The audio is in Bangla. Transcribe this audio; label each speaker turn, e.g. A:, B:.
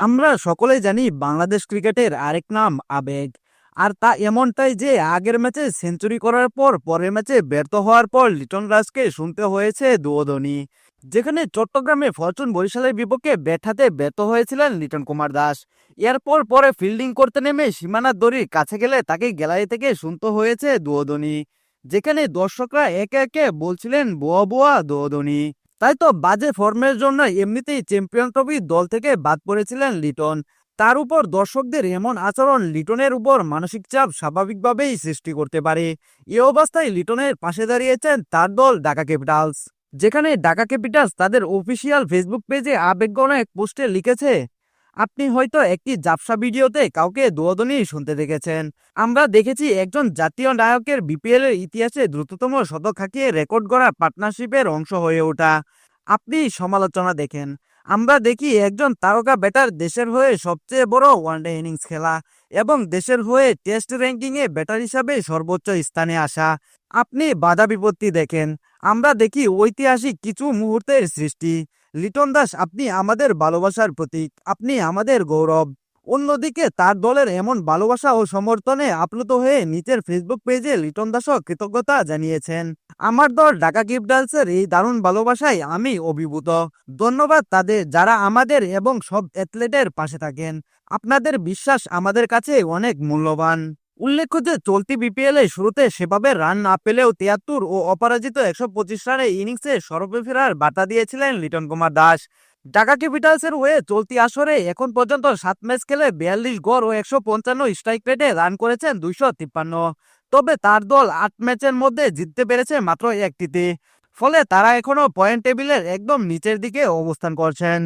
A: আমরা সকলেই জানি বাংলাদেশ ক্রিকেটের আরেক নাম আবেগ। আর তা এমনটাই যে আগের ম্যাচে সেঞ্চুরি করার পর পরের ম্যাচে ব্যর্থ হওয়ার পর লিটন রাজকে শুনতে হয়েছে দুয়োধনী যেখানে চট্টগ্রামে ফরচুন বরিশালের বিপক্ষে ব্যাট হাতে ব্যর্থ হয়েছিলেন লিটন কুমার দাস। এরপর পরে ফিল্ডিং করতে নেমে সীমানার দড়ির কাছে গেলে তাকে গ্যালারি থেকে শুনতে হয়েছে দুয়োধনী যেখানে দর্শকরা একে একে বলছিলেন, বোয়া বোয়া দুয়োধনী তাই তো বাজে ফর্মের জন্য এমনিতেই চ্যাম্পিয়ন ট্রফি দল থেকে বাদ পড়েছিলেন লিটন। তার উপর দর্শকদের এমন আচরণ লিটনের উপর মানসিক চাপ স্বাভাবিকভাবেই সৃষ্টি করতে পারে। এ অবস্থায় লিটনের পাশে দাঁড়িয়েছেন তার দল ডাকা ক্যাপিটালস, যেখানে ডাকা ক্যাপিটালস তাদের অফিসিয়াল ফেসবুক পেজে আবেগগণ এক পোস্টে লিখেছে আপনি হয়তো একটি জাপসা ভিডিওতে কাউকে দুয়োদনই শুনতে দেখেছেন। আমরা দেখেছি একজন জাতীয় নায়কের বিপিএল এর ইতিহাসে দ্রুততম শতক হাঁকিয়ে রেকর্ড করা পার্টনারশিপের অংশ হয়ে ওঠা। আপনি সমালোচনা দেখেন। আমরা দেখি একজন তারকা ব্যাটার দেশের হয়ে সবচেয়ে বড় ওয়ানডে ইনিংস খেলা এবং দেশের হয়ে টেস্ট র্যাঙ্কিংয়ে ব্যাটার হিসাবে সর্বোচ্চ স্থানে আসা। আপনি বাধা বিপত্তি দেখেন। আমরা দেখি ঐতিহাসিক কিছু মুহূর্তের সৃষ্টি। লিটন দাস, আপনি আমাদের ভালোবাসার প্রতীক, আপনি আমাদের গৌরব। অন্যদিকে তার দলের এমন ভালোবাসা ও সমর্থনে আপ্লুত হয়ে নিচের ফেসবুক পেজে লিটন দাসও কৃতজ্ঞতা জানিয়েছেন। আমার দল ঢাকা গিফটার্সের এই দারুণ ভালোবাসায় আমি অভিভূত। ধন্যবাদ তাদের যারা আমাদের এবং সব অ্যাথলেটের পাশে থাকেন। আপনাদের বিশ্বাস আমাদের কাছে অনেক মূল্যবান। উল্লেখ্য যে, চলতি বিপিএল এ শুরুতে সেভাবে রান না পেলেও তিয়াত্তর ও অপরাজিত একশো পঁচিশ রানের ইনিংসে সরবে ফেরার বার্তা দিয়েছিলেন লিটন কুমার দাস। ঢাকা ক্যাপিটালসের হয়ে চলতি আসরে এখন পর্যন্ত সাত ম্যাচ খেলে বিয়াল্লিশ গড় ও একশো পঞ্চান্ন স্ট্রাইক রেটে রান করেছেন দুইশো তিপ্পান্ন। তবে তার দল আট ম্যাচের মধ্যে জিততে পেরেছে মাত্র একটিতে। ফলে তারা এখনও পয়েন্ট টেবিলের একদম নিচের দিকে অবস্থান করছেন।